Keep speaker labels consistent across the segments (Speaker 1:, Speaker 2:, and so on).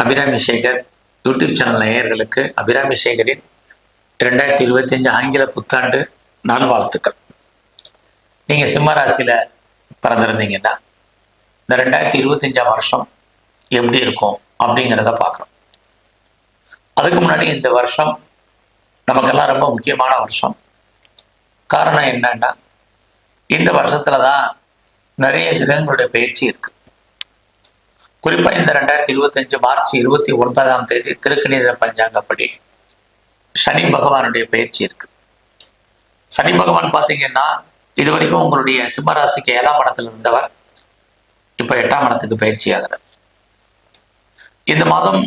Speaker 1: Abirami Sekar YouTube channel நேயர்களுக்கு அபிராமி சேகரின் இரண்டாயிரத்தி இருபத்தஞ்சு ஆங்கில புத்தாண்டு நல்வாழ்த்துக்கள். நீங்கள் சிம்ம ராசியில பிறந்திருந்தீங்கன்னா இந்த ரெண்டாயிரத்தி இருபத்தஞ்சாம் வருஷம் எப்படி இருக்கும் அப்படிங்கிறத பார்க்குறோம் அதுக்கு முன்னாடி இந்த வருஷம் நமக்கெல்லாம் ரொம்ப முக்கியமான வருஷம். காரணம் என்னன்னா இந்த வருஷத்துல தான் நிறைய கிரகங்களுடைய பயிற்சி இருக்கு. குறிப்பா இந்த ரெண்டாயிரத்தி இருபத்தஞ்சு மார்ச் இருபத்தி ஒன்பதாம் தேதி திருக்கணித பஞ்சாங்கப்படி சனி பகவானுடைய பயிற்சி இருக்கு. சனி பகவான் பார்த்தீங்கன்னா இது வரைக்கும் உங்களுடைய சிம்மராசிக்கு ஏழாம் இடத்துல இருந்தவர். இப்ப எட்டாம் இடத்துக்கு பயிற்சி ஆகிறது இந்த மாதம்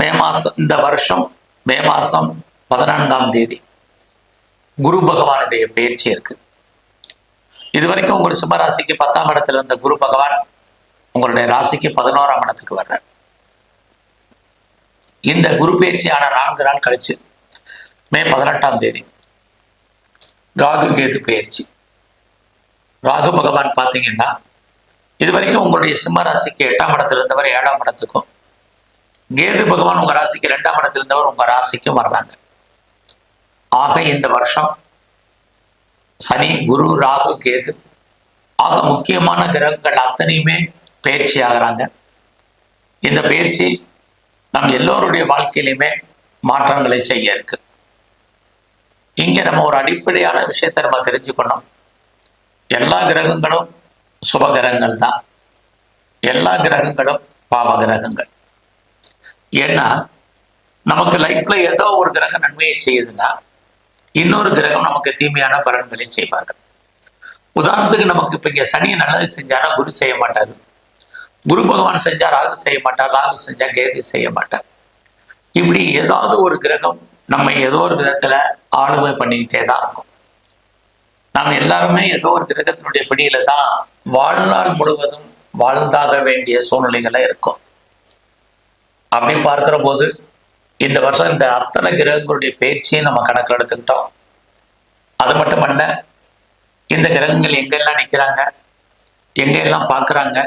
Speaker 1: மே மாசம் இந்த வருஷம் மே மாசம் பதினான்காம் தேதி குரு பகவானுடைய பயிற்சி இருக்கு. இது வரைக்கும் உங்கள் சிம்மராசிக்கு பத்தாம் இடத்துல இருந்த குரு பகவான் உங்களுடைய ராசிக்கு பதினோராம் இடத்துக்கு வர்றார். இந்த குரு பயிற்சியான நான்கு நாள் கழிச்சு மே பதினெட்டாம் தேதி ராகு கேது பயிற்சி. ராகு பகவான் பார்த்தீங்கன்னா இது வரைக்கும் உங்களுடைய சிம்ம ராசிக்கு எட்டாம் இடத்துல இருந்தவர் ஏழாம் இடத்துக்கும். கேது பகவான் உங்க ராசிக்கு ரெண்டாம் இடத்துல இருந்தவர் உங்க ராசிக்கும் வர்றாங்க. ஆக இந்த வருஷம் சனி குரு ராகு கேது ஆக முக்கியமான கிரகங்கள் அத்தனையுமே பயிற்சி ஆகிறாங்க. இந்த பயிற்சி நம் எல்லோருடைய வாழ்க்கையிலுமே மாற்றங்களை செய்ய இருக்கு. இங்க நம்ம ஒரு அடிப்படையான விஷயத்தை நம்ம தெரிஞ்சுக்கணும். எல்லா கிரகங்களும் சுப கிரகங்கள் தான். எல்லா கிரகங்களும் பாவ கிரகங்கள். ஏன்னா நமக்கு லைஃப்ல ஏதோ ஒரு கிரகம் நன்மையை செய்யுதுன்னா இன்னொரு கிரகம் நமக்கு தீமையான பலன்களை செய்வார்கள். உதாரணத்துக்கு நமக்கு இப்ப இங்க சனி நல்லது செஞ்சாலும் குரு செய்ய மாட்டாரு. குரு பகவான் செஞ்சா ராகு செய்ய மாட்டார் ராகு செஞ்சா கேது செய்ய மாட்டார். இப்படி ஏதாவது ஒரு கிரகம் நம்ம ஏதோ ஒரு விதத்துல ஆளுமை பண்ணிக்கிட்டே தான் இருக்கும். நாம் எல்லாருமே ஏதோ ஒரு கிரகத்தினுடைய பிடியில தான் வாழ்நாள் முழுவதும் வாழ்ந்தாக வேண்டிய சூழ்நிலைகளை இருக்கும். அப்படி பார்க்கிற போது இந்த வருஷம் இந்த அத்தனை கிரகங்களுடைய பயிற்சியை நம்ம கணக்கில் எடுத்துக்கிட்டோம். அது மட்டுமல்ல இந்த கிரகங்கள் எங்கெல்லாம் நிற்கிறாங்க எங்கெல்லாம் பார்க்குறாங்க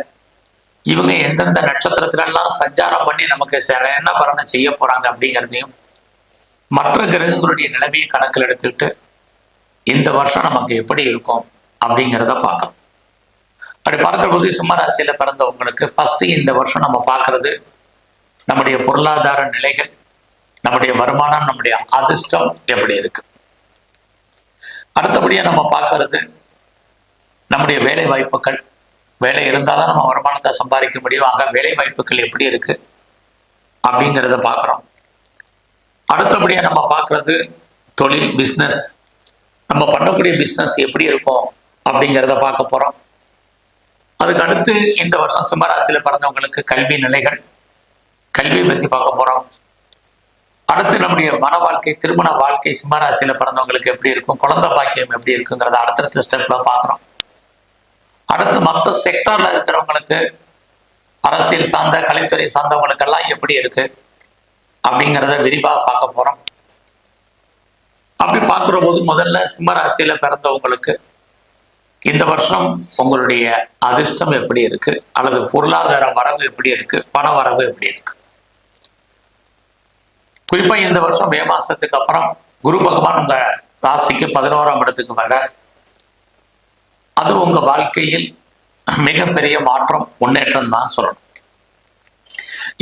Speaker 1: இவங்க எந்தெந்த நட்சத்திரத்துல எல்லாம் சஞ்சாரம் பண்ணி நமக்கு சில என்ன பலனை செய்ய போறாங்க அப்படிங்கிறதையும் மற்ற கிரகங்களுடைய நிலைமையை கணக்கில் எடுத்துக்கிட்டு இந்த வருஷம் நமக்கு எப்படி இருக்கும் அப்படிங்கிறத பார்க்கணும் அப்படி பார்க்குற போது சிம்மராசியில பிறந்தவங்களுக்கு ஃபர்ஸ்ட் இந்த வருஷம் நம்ம பார்க்கறது நம்முடைய பொருளாதார நிலைகள் நம்முடைய வருமானம் நம்முடைய அதிர்ஷ்டம் எப்படி இருக்கு? அடுத்தபடியா நம்ம பார்க்கறது நம்முடைய வேலை வாய்ப்புகள் வேலை இருந்தால் தான் நம்ம வருமானத்தை சம்பாதிக்க முடியும். ஆக வேலை வாய்ப்புகள் எப்படி இருக்கு அப்படிங்கிறத பார்க்குறோம். அடுத்தபடியா நம்ம பார்க்கறது தொழில் பிஸ்னஸ் நம்ம பண்ணக்கூடிய பிஸ்னஸ் எப்படி இருக்கும் அப்படிங்கிறத பார்க்க போறோம். அதுக்கு அடுத்து இந்த வருஷம் சிம்மராசியில பிறந்தவங்களுக்கு கல்வி நிலைகள் கல்வியை பற்றி பார்க்க போறோம். அடுத்து நம்முடைய மன வாழ்க்கை திருமண வாழ்க்கை சிம்மராசியில் பிறந்தவங்களுக்கு எப்படி இருக்கும் குழந்தை பாக்கியம் எப்படி இருக்குங்கிறத அடுத்தடுத்த ஸ்டெப்ல பார்க்குறோம். அடுத்து மற்ற செக்டர்ல இருக்கிறவங்களுக்கு அரசியல் சார்ந்த கலைத்துறை சார்ந்தவங்களுக்கெல்லாம் எப்படி இருக்கு அப்படிங்கிறத விரிவாக பார்க்க போறோம். அப்படி பார்க்குற போது முதல்ல சிம்மராசியில பிறந்தவங்களுக்கு இந்த வருஷம் உங்களுடைய அதிர்ஷ்டம் எப்படி இருக்கு? அல்லது பொருளாதார வரவு எப்படி இருக்கு? பண வரவு எப்படி இருக்கு? குறிப்பா இந்த வருஷம் மே மாசத்துக்கு அப்புறம் குரு பகவான் உங்க ராசிக்கு பதினோராம் இடத்துக்கு வர அது உங்க வாழ்க்கையில் மிகப்பெரிய மாற்றம் முன்னேற்றம் தான் சொல்லணும்.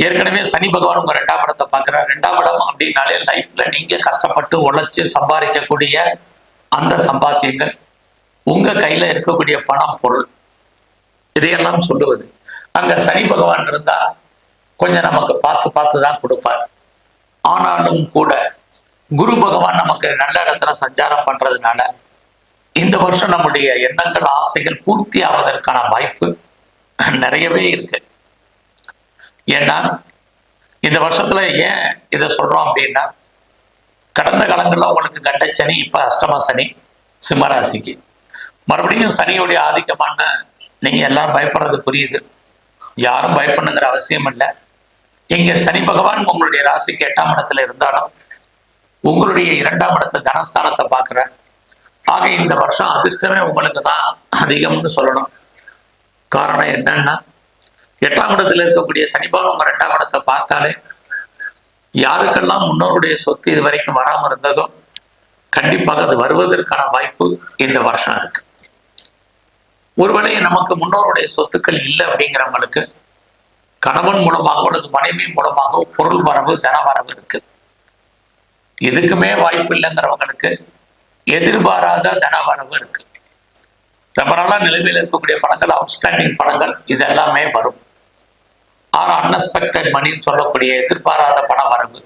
Speaker 1: ஏற்கனவே சனி பகவான் உங்க ரெண்டாம் இடத்தை பார்க்கிறார். ரெண்டாம் இடம் அப்படின்னாலே லைஃப்ல நீங்க கஷ்டப்பட்டு உழைச்சு சம்பாதிக்கக்கூடிய அந்த சம்பாத்தியங்கள் உங்க கையில இருக்கக்கூடிய பணம் பொருள் இதையெல்லாம் சொல்லுவது. அங்க சனி பகவான் இருந்தா கொஞ்சம் நமக்கு பார்த்து பார்த்து தான் கொடுப்பார். ஆனாலும் கூட குரு பகவான் நமக்கு நல்ல இடத்துல சஞ்சாரம் பண்றதுனால இந்த வருஷம் நம்முடைய எண்ணங்கள் ஆசைகள் பூர்த்தி ஆவதற்கான வாய்ப்பு நிறையவே இருக்கு. ஏன்னா இந்த வருஷத்துல ஏன் இதை சொல்றோம் அப்படின்னா கடந்த காலங்களில் உங்களுக்கு கண்ட சனி இப்ப அஷ்டம சனி சிம்மராசிக்கு. மறுபடியும் சனியுடைய ஆதிக்கமான நீங்க எல்லாரும் பயப்படுறது புரியுது. யாரும் பயப்படணுங்கிற அவசியம் இல்லை. இங்க சனி பகவான் உங்களுடைய ராசிக்கு எட்டாம் இடத்துல இருந்தாலும் உங்களுடைய இரண்டாம் இடத்த தனஸ்தானத்தை பார்க்குற ஆக இந்த வருஷம் அதிர்ஷ்டமே உங்களுக்கு தான் அதிகம்னு சொல்லணும். காரணம் என்னன்னா எட்டாம் இடத்துல இருக்கக்கூடிய சனிபாவம் உங்க ரெண்டாம் இடத்தை பார்த்தாலே யாருக்கெல்லாம் முன்னோருடைய சொத்து இது வரைக்கும் வராம இருந்ததோ கண்டிப்பாக அது வருவதற்கான வாய்ப்பு இந்த வருஷம் இருக்கு. ஒருவேளை நமக்கு முன்னோருடைய சொத்துக்கள் இல்லை அப்படிங்கிறவங்களுக்கு கணவன் மூலமாக அல்லது மனைவி மூலமாக பொருள் வரவு தன வரவு இருக்கு. எதுக்குமே வாய்ப்பு இல்லைங்கிறவங்களுக்கு எதிர்பாராத தனவரவு இருக்கு. ரொம்ப நாளா நிலைமையில் இருக்கக்கூடிய பணங்கள் அவுட்ஸ்டாண்டிங் பணங்கள் இது எல்லாமே வரும் ஆர் அன்எக்ஸ்பெக்டட் மணின்னு சொல்லக்கூடிய எதிர்பாராத பண வரவு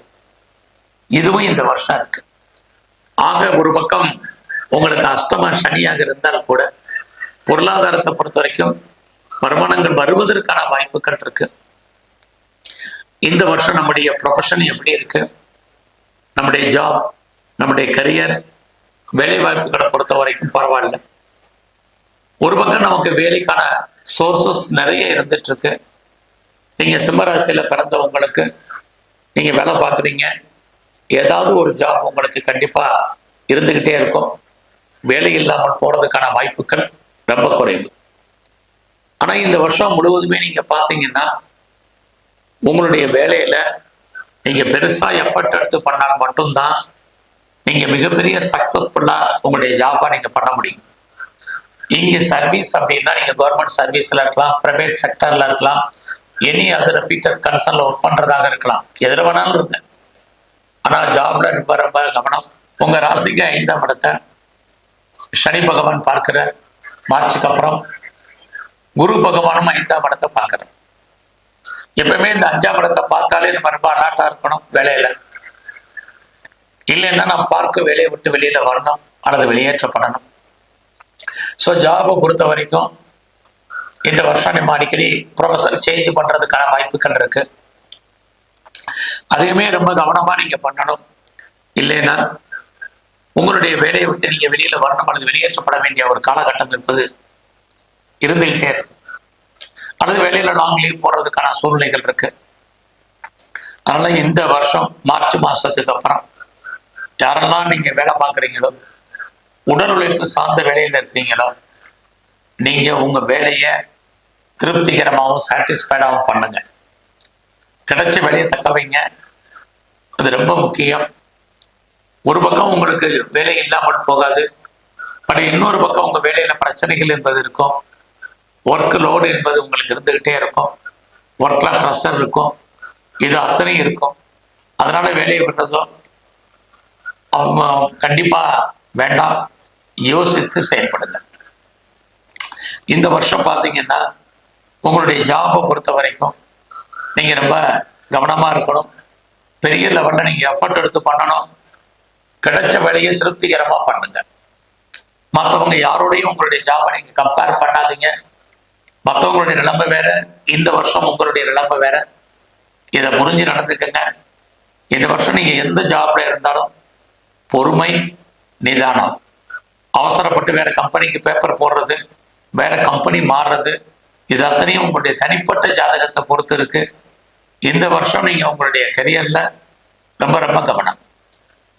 Speaker 1: இதுவும் இந்த வருஷம் இருக்கு. ஆக ஒரு பக்கம் உங்களுக்கு அஷ்டம சனியாக இருந்தால் கூட பொருளாதாரத்தை பொறுத்த வரைக்கும் வருமானங்கள் வருவதற்கான வாய்ப்புகள் இருக்கு. இந்த வருஷம் நம்முடைய ப்ரொஃபஷன் எப்படி இருக்கு? நம்முடைய ஜாப் நம்முடைய கரியர் வேலை வாய்ப்புகளை பொறுத்த வரைக்கும் பரவாயில்ல. ஒரு பக்கம் நமக்கு வேலைக்கான சோர்சஸ் நிறைய இருந்துட்டு இருக்கு நீங்க சிம்மராசியில பிறந்த உங்களுக்கு நீங்க வேலை பார்க்குறீங்க. ஏதாவது ஒரு ஜாப் உங்களுக்கு கண்டிப்பா இருந்துகிட்டே இருக்கும். வேலை இல்லாமல் போறதுக்கான வாய்ப்புகள் ரொம்ப குறைவு. ஆனா இந்த வருஷம் முழுவதுமே நீங்க பார்த்தீங்கன்னா உங்களுடைய வேலையில நீங்க பெருசா எஃபர்ட் எடுத்து பண்ணால் மட்டும்தான் நீங்க மிகப்பெரிய சக்சஸ்ஃபுல்லா உங்களுடைய ஜாபா நீங்க பண்ண முடியும். இங்க சர்வீஸ் அப்படின்னா நீங்க கவர்மெண்ட் சர்வீஸ்ல இருக்கலாம் பிரைவேட் செக்டர்ல இருக்கலாம் எனி அதர் ஃபீட்டர் கன்சர்ன்ல ஒர்க் பண்றதாக இருக்கலாம். எதில் வேணாலும் இருங்க. ஆனா ஜாப்ல ரொம்ப ரொம்ப கவனம். உங்க ராசிக்கு ஐந்தாம் இடத்தை சனி பகவான் பார்க்கிற மார்ச்சுக்கு அப்புறம் குரு பகவானும் ஐந்தாம் இடத்தை பார்க்கிறேன் எப்பவுமே இந்த அஞ்சாம் இடத்தை பார்த்தாலே நம்ம ரொம்ப அலாட்டா இருக்கணும் வேலையில. இல்லைன்னா நம்ம பார்க்க வேலையை விட்டு வெளியில வரணும் அல்லது வெளியேற்றப்படணும். ஸோ ஜாபை பொறுத்த வரைக்கும் இந்த வருஷம் நம்ம அடிக்கடி ப்ரொஃபஸர் சேஞ்ச் பண்றதுக்கான வாய்ப்புகள் இருக்கு. அதையுமே ரொம்ப கவனமா நீங்க பண்ணணும். இல்லைன்னா உங்களுடைய வேலையை விட்டு நீங்க வெளியில வரணும் அல்லது வெளியேற்றப்பட வேண்டிய ஒரு காலகட்டம் இருப்பது இருந்துகிட்டே இருக்கும். அல்லது வேலையில லாங் லீவ் போடுறதுக்கான சூழ்நிலைகள் இருக்கு. அதனால இந்த வருஷம் மார்ச் மாசத்துக்கு அப்புறம் யாரெல்லாம் நீங்க வேலை பார்க்குறீங்களோ உடல் உழைப்பு சார்ந்த வேலையில இருக்கீங்களோ நீங்க உங்க வேலையை திருப்திகரமாகவும் சாட்டிஸ்ஃபைடாகவும் பண்ணுங்க. கிடைச்ச வேலையை தக்க வைங்க. அது ரொம்ப முக்கியம். ஒரு பக்கம் உங்களுக்கு வேலை இல்லாமல் போகாது. பட் இன்னொரு பக்கம் உங்க வேலையில பிரச்சனைகள் என்பது இருக்கும். ஒர்க் லோடு என்பது உங்களுக்கு இருந்துகிட்டே இருக்கும். ஒர்க்ல ப்ரெஷர் இருக்கும். இது அத்தனையும் இருக்கும். அதனால வேலையை விடுறதோ கண்டிப்பா வேண்டாம். யோசித்து செயல்படுங்க. இந்த வருஷம் பார்த்தீங்கன்னா உங்களுடைய ஜாபை பொறுத்த வரைக்கும் நீங்க ரொம்ப கவனமா இருக்கணும். பெரிய லெவல்ல நீங்க எஃபர்ட் எடுத்து பண்ணணும். கிடைச்ச வேலையை திருப்திகரமா பண்ணுங்க. மற்றவங்க யாரோடையும் உங்களுடைய ஜாபை நீங்க கம்பேர் பண்ணாதீங்க. மற்றவங்களுடைய நிலைமை வேற இந்த வருஷம் உங்களுடைய நிலைமை வேற. இதை புரிஞ்சு நடந்துக்கங்க. இந்த வருஷம் நீங்க எந்த ஜாப்ல இருந்தாலும் பொறுமை நிதானம். அவசரப்பட்டு வேற கம்பெனிக்கு பேப்பர் போடுறது வேற கம்பெனி மாறுறது இது அத்தனையும் உங்களுடைய தனிப்பட்ட ஜாதகத்தை பொறுத்து இருக்கு. இந்த வருஷம் நீங்க உங்களுடைய கரியர்ல ரொம்ப ரொம்ப கவனம்.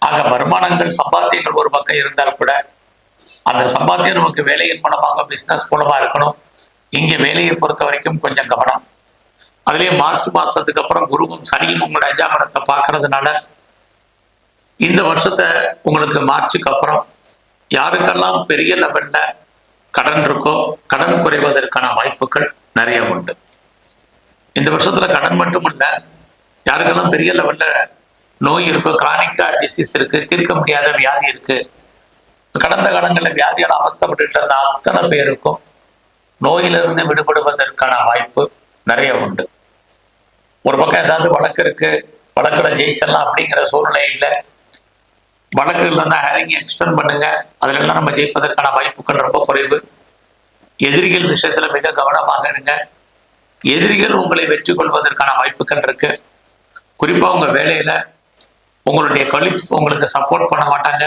Speaker 1: ஆக வருமானங்கள் சம்பாத்தியங்கள் ஒரு பக்கம் இருந்தால் கூட அந்த சம்பாத்தியம் நமக்கு வேலையின் மூலமாக பிஸ்னஸ் மூலமா இருக்கணும். இங்கே வேலையை பொறுத்த வரைக்கும் கொஞ்சம் கவனம். அதுலேயே மார்ச் மாசத்துக்கு அப்புறம் குருவும் சனியும் உங்களோட அஞ்சாம் இடத்தை பார்க்கறதுனால இந்த வருஷத்தை உங்களுக்கு மார்ச்சுக்கு அப்புறம் யாருக்கெல்லாம் பெரிய லெவல்ல கடன் இருக்கோ கடன் குறைவதற்கான வாய்ப்புகள் நிறைய உண்டு. இந்த வருஷத்துல கடன் மட்டும் இல்ல யாருக்கெல்லாம் பெரிய லெவல்ல நோய் இருக்கோ கிரானிக்கா டிசீஸ் இருக்கு தீர்க்க முடியாத வியாதி இருக்கு கடந்த காலங்களில் வியாதியால் அவஸ்தப்பட்டு இருந்த அத்தனை பேருக்கும் நோயிலிருந்து விடுபடுவதற்கான வாய்ப்பு நிறைய உண்டு. ஒரு பக்கம் ஏதாவது வழக்கு இருக்கு வழக்கில் ஜெயிச்சிடலாம் அப்படிங்கிற சூழ்நிலை இல்லை வழக்கு இல்லைன்னா ஹேரிங் எக்ஸ்டெண்ட் பண்ணுங்க. அதுல எல்லாம் நம்ம ஜெயிப்பதற்கான வாய்ப்புகள் ரொம்ப குறைவு. எதிரிகள் விஷயத்துல மிக கவனமாக இருங்க. எதிரிகள் உங்களை வெற்றி கொள்வதற்கான வாய்ப்புகள் இருக்கு. குறிப்பா உங்க வேலையில உங்களுடைய கொலீக்ஸ் உங்களுக்கு சப்போர்ட் பண்ண மாட்டாங்க.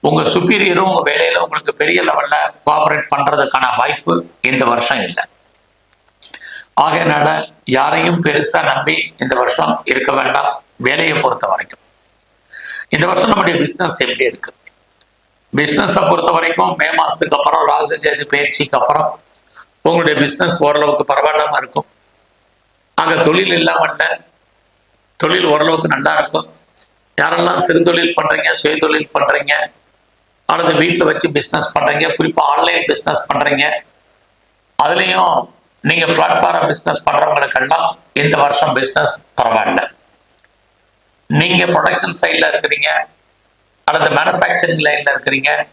Speaker 1: உங்க சுப்பீரியரும் உங்க வேலையில உங்களுக்கு பெரிய லெவல்ல கோஆபரேட் பண்றதுக்கான வாய்ப்பு இந்த வருஷம் இல்லை. ஆகையினால யாரையும் பெருசா நம்பி இந்த வருஷம் இருக்க வேண்டாம். வேலையை பொறுத்த வரைக்கும். இந்த வருஷம் நம்முடைய பிஸ்னஸ் எப்படி இருக்கு? பிஸ்னஸை பொறுத்த வரைக்கும் மே மாதத்துக்கு அப்புறம் ராகு கேது பயிற்சிக்கு அப்புறம் உங்களுடைய பிஸ்னஸ் ஓரளவுக்கு பரவாயில்லாமல் இருக்கும். அங்கே தொழில் இல்லாமட்ட தொழில் ஓரளவுக்கு நல்லா இருக்கும். யாரெல்லாம் சிறு தொழில் பண்ணுறீங்க சுய தொழில் அல்லது வீட்டில் வச்சு பிஸ்னஸ் பண்ணுறீங்க குறிப்பாக ஆன்லைன் பிஸ்னஸ் பண்ணுறீங்க அதுலேயும் நீங்கள் பிளாட்ஃபாரம் பிஸ்னஸ் பண்ணுறவங்களுக்கெல்லாம் இந்த வருஷம் பிஸ்னஸ் பரவாயில்ல. நீங்க ப்ரொடக்ஷன் சைடில் இருக்கிறீங்க அல்லது மேனுஃபேக்சரிங் லைன்ல இருக்கிறீங்க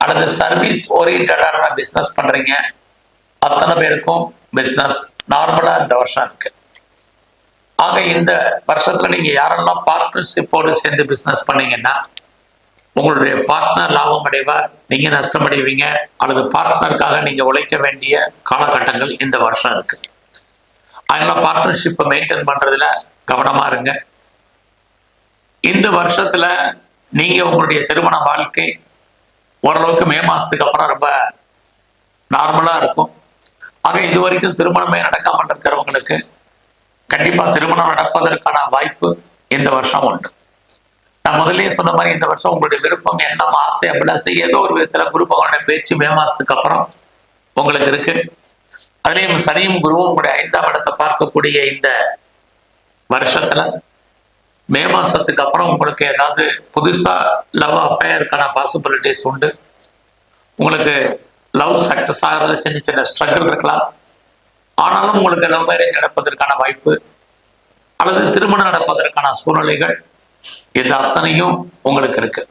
Speaker 1: அல்லது சர்வீஸ் ஓரியன்டான பிஸ்னஸ் பண்றீங்க அத்தனை பேருக்கும் பிஸ்னஸ் நார்மலா இந்த வருஷம் இருக்கு. ஆக இந்த வருஷத்துல நீங்க யாரெல்லாம் பார்ட்னர்ஷிப்போடு சேர்ந்து பிஸ்னஸ் பண்ணீங்கன்னா உங்களுடைய பார்ட்னர் லாபம் அடைவார் நீங்க நஷ்டம் அடைவீங்க அல்லது பார்ட்னருக்காக நீங்க உழைக்க வேண்டிய காலகட்டங்கள் இந்த வருஷம் இருக்கு. அதனால பார்ட்னர்ஷிப்பை மெயின்டைன் பண்றதுல கவனமா இருங்க. இந்த வருஷத்துல நீங்க உங்களுடைய திருமண வாழ்க்கை ஓரளவுக்கு மே மாசத்துக்கு அப்புறம் ரொம்ப நார்மலா இருக்கும். ஆக இது வரைக்கும் திருமணமே நடக்காமல் இருக்கிறவங்களுக்கு கண்டிப்பா திருமணம் நடப்பதற்கான வாய்ப்பு இந்த வருஷம் உண்டு. நான் முதலே சொன்ன மாதிரி இந்த வருஷம் உங்களுடைய விருப்பம் எண்ணம் ஆசை அபிலாசை ஏதோ ஒரு விதத்துல குரு பேச்சு மே மாசத்துக்கு அப்புறம் உங்களுக்கு இருக்கு. அதுலயும் சனியும் குருவும் உங்களுடைய ஐந்தாம் இடத்தை பார்க்கக்கூடிய இந்த வருஷத்துல மே மாசத்துக்கு அப்புறம் உங்களுக்கு ஏதாவது புதுசா லவ் அஃபேருக்கான பாசிபிலிட்டிஸ் உண்டு? உங்களுக்கு லவ் சக்சஸ் ஆகிறது சின்ன சின்ன ஸ்ட்ரகிள் இருக்கலாம். ஆனாலும் உங்களுக்கு லவ் மேரேஜ் நடப்பதற்கான வாய்ப்பு அல்லது திருமணம் நடப்பதற்கான சூழ்நிலைகள் இது அத்தனையும் உங்களுக்கு இருக்கு.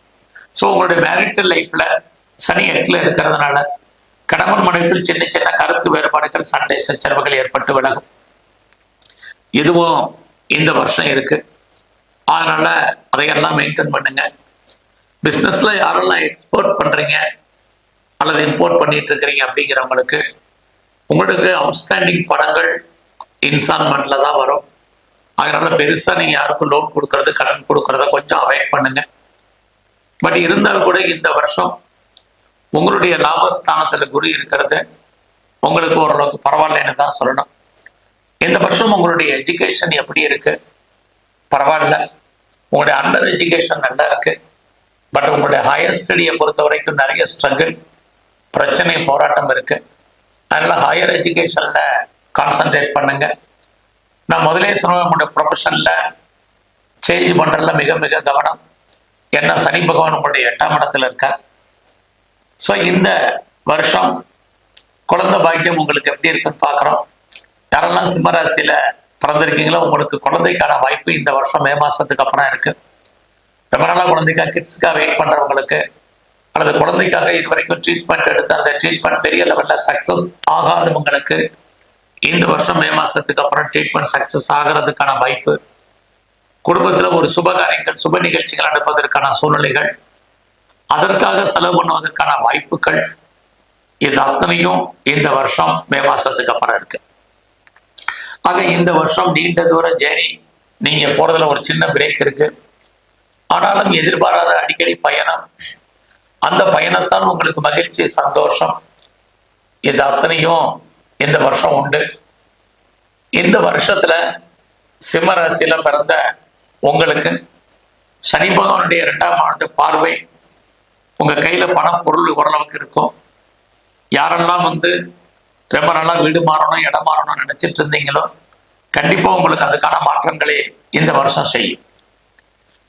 Speaker 1: ஸோ உங்களுடைய மேரிட்டல் லைஃப்ல சனி எட்டுல இருக்கிறதுனால கணவன் மனைப்பில் சின்ன சின்ன கருத்து வேறுபாடுகள் சண்டை சச்சரவுகள் ஏற்பட்டு விலகும். இதுவும் இந்த வருஷம் இருக்கு. அதனால அதையெல்லாம் மெயின்டைன் பண்ணுங்க. பிஸ்னஸ்ல யாரெல்லாம் எக்ஸ்போர்ட் பண்றீங்க? அல்லது இம்போர்ட் பண்ணிட்டு இருக்கிறீங்க அப்படிங்கிறவங்களுக்கு உங்களுக்கு அவுட்ஸ்டாண்டிங் படங்கள் இன்ஸ்டால்மெண்ட்ல தான் வரும். அதனால பெருசா நீங்க யாருக்கும் லோன் கொடுக்கறது கடன் கொடுக்கறத கொஞ்சம் அவாய்ட் பண்ணுங்க. பட் இருந்தாலும் கூட இந்த வருஷம் உங்களுடைய லாபஸ்தானத்துல குரு இருக்கிறது. உங்களுக்கு ஓரளவுக்கு பரவாயில்லைன்னு தான் சொல்லணும். இந்த வருஷம் உங்களுடைய எஜுகேஷன் எப்படி இருக்குது பரவாயில்ல. உங்களுடைய அண்டர் எஜுகேஷன் நல்லா இருக்கு. பட் உங்களுடைய ஹையர் ஸ்டடியை பொறுத்த வரைக்கும் நிறைய ஸ்ட்ரகிள் பிரச்சனை போராட்டம் இருக்கு. அதனால ஹையர் எஜுகேஷன்ல கான்சென்ட்ரேட் பண்ணுங்க. நான் முதலே சொன்ன உங்களுடைய ப்ரொஃபஷன்ல சேஞ்ச் பண்ணுறதுல மிக மிக கவனம். ஏன்னா சனி பகவான் உங்களுடைய எட்டாம் இடத்துல இருக்கா ஸோ இந்த வருஷம் குழந்தை பாக்கியம் உங்களுக்கு எப்படி இருக்குன்னு பார்க்குறோம். யாரெல்லாம் சிம்மராசியில் பிறந்திருக்கீங்களோ? உங்களுக்கு குழந்தைக்கான வாய்ப்பு இந்த வருஷம் மே மாசத்துக்கு அப்புறம் இருக்கு. ரொம்ப நாளாக குழந்தைக்காக கிட்ஸுக்காக வெயிட் பண்ணுறவங்களுக்கு அல்லது குழந்தைக்காக இது வரைக்கும் ட்ரீட்மெண்ட் எடுத்து அந்த ட்ரீட்மெண்ட் பெரிய லெவலில் சக்ஸஸ் ஆகாதவங்களுக்கு இந்த வருஷம் மே மாசத்துக்கு அப்புறம் ட்ரீட்மெண்ட் சக்சஸ் ஆகிறதுக்கான வாய்ப்பு. குடும்பத்தில் ஒரு சுப காரியங்கள் சுப நிகழ்ச்சிகள் நடப்பதற்கான சூழ்நிலைகள் அதற்காக செலவு பண்ணுவதற்கான வாய்ப்புகள் இது அத்தனையும் இந்த வருஷம் மே மாசத்துக்கு அப்புறம் இருக்குது ஆக இந்த வருஷம் நீண்ட தூர ஜேர்னி நீங்க போறதுல ஒரு சின்ன பிரேக் இருக்கு. ஆனாலும் எதிர்பாராத அடிக்கடி பயணம். அந்த பயணத்தால் உங்களுக்கு மகிழ்ச்சி சந்தோஷம். இது அத்தனையும் இந்த வருஷம் உண்டு. இந்த வருஷத்துல சிம்ம ராசியில பிறந்த உங்களுக்கு சனி பகவானுடைய இரண்டாம் ஆண்டு பார்வை. உங்க கையில பணம் பொருள் ஓரளவுக்கு இருக்கும். யாரெல்லாம் வந்து ரொம்ப நாளாக வீடு மாறணும் இடம் மாறணும்னு நினைச்சிட்டு இருந்தீங்களோ? கண்டிப்பாக உங்களுக்கு அதுக்கான மாற்றங்களே இந்த வருஷம் செய்யும்.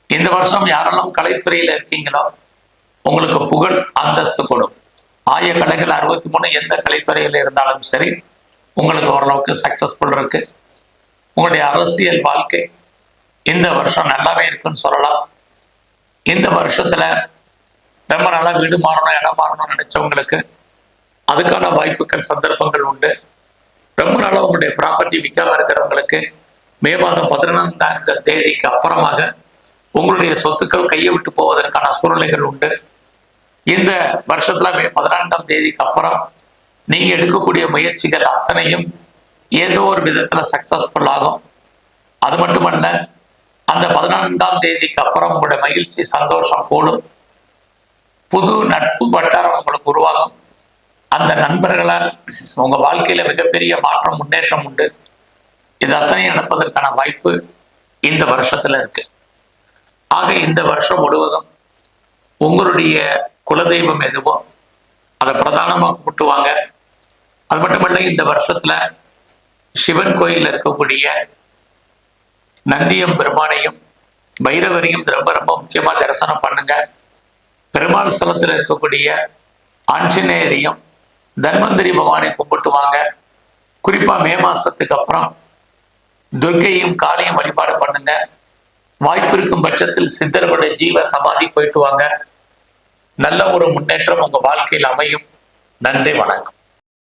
Speaker 1: இந்த வருஷம் யாரெல்லாம் கலைத்துறையில் இருக்கீங்களோ உங்களுக்கு புகழ் அந்தஸ்து கொடுக்கும் ஆய கலைகள் அறுபத்தி மூணு எந்த கலைத்துறையில் இருந்தாலும் சரி உங்களுக்கு ஓரளவுக்கு சக்சஸ்ஃபுல் இருக்கு. உங்களுடைய அரசியல் வாழ்க்கை இந்த வருஷம் நல்லாவே இருக்குன்னு சொல்லலாம். இந்த வருஷத்துல ரொம்ப நல்லா வீடு மாறணும் இடம் மாறணும்னு நினைச்சவங்களுக்கு அதுக்கான வாய்ப்புகள் சந்தர்ப்பங்கள் உண்டு. ரொம்ப நாளா உங்களுடைய ப்ராப்பர்ட்டி விற்காம இருக்கிறவங்களுக்கு மே மாதம் பதினொன்றாம் தேதிக்கு அப்புறமாக உங்களுடைய சொத்துக்கள் கையை விட்டு போவதற்கான சூழ்நிலைகள் உண்டு. இந்த வருஷத்துல மே பதினான்காம் தேதிக்கு அப்புறம் நீங்க எடுக்கக்கூடிய முயற்சிகள் அத்தனையும் ஏதோ ஒரு விதத்துல சக்சஸ்ஃபுல் ஆகும். அது மட்டுமல்ல அந்த பதினான்காம் தேதிக்கு அப்புறம் உங்களுடைய மகிழ்ச்சி சந்தோஷம் கூடும். புது நட்பு வட்டாரம் உங்களுக்கு உருவாகும். அந்த நண்பர்களால் உங்க வாழ்க்கையில மிகப்பெரிய மாற்றம் முன்னேற்றம் உண்டு. இது அத்தனையும் நடப்பதற்கான வாய்ப்பு இந்த வருஷத்துல இருக்கு. ஆக இந்த வருஷம் முழுவதும் உங்களுடைய குலதெய்வம் எதுவோ அதை பிரதானமாக கும்பிட்டுவாங்க. அது மட்டுமல்ல இந்த வருஷத்துல சிவன் கோயிலில் இருக்கக்கூடிய நந்தியம் பெருமானையும் பைரவரையும் ரொம்ப ரொம்ப முக்கியமா தரிசனம் பண்ணுங்க. பெருமாள் ஸ்தலத்தில் இருக்கக்கூடிய ஆஞ்சநேயரையும் தன்வந்தரி பகவானை கும்பிட்டு வாங்க குறிப்பா மே மாசத்துக்கு அப்புறம் துர்க்கையும் காளியும் வழிபாடு பண்ணுங்க. வாய்ப்பு இருக்கும் பட்சத்தில் சித்தர்களுடைய ஜீவ சமாதி போயிட்டு வாங்க. நல்ல ஒரு முன்னேற்றம் உங்க வாழ்க்கையில் அமையும். நன்றி வணக்கம்.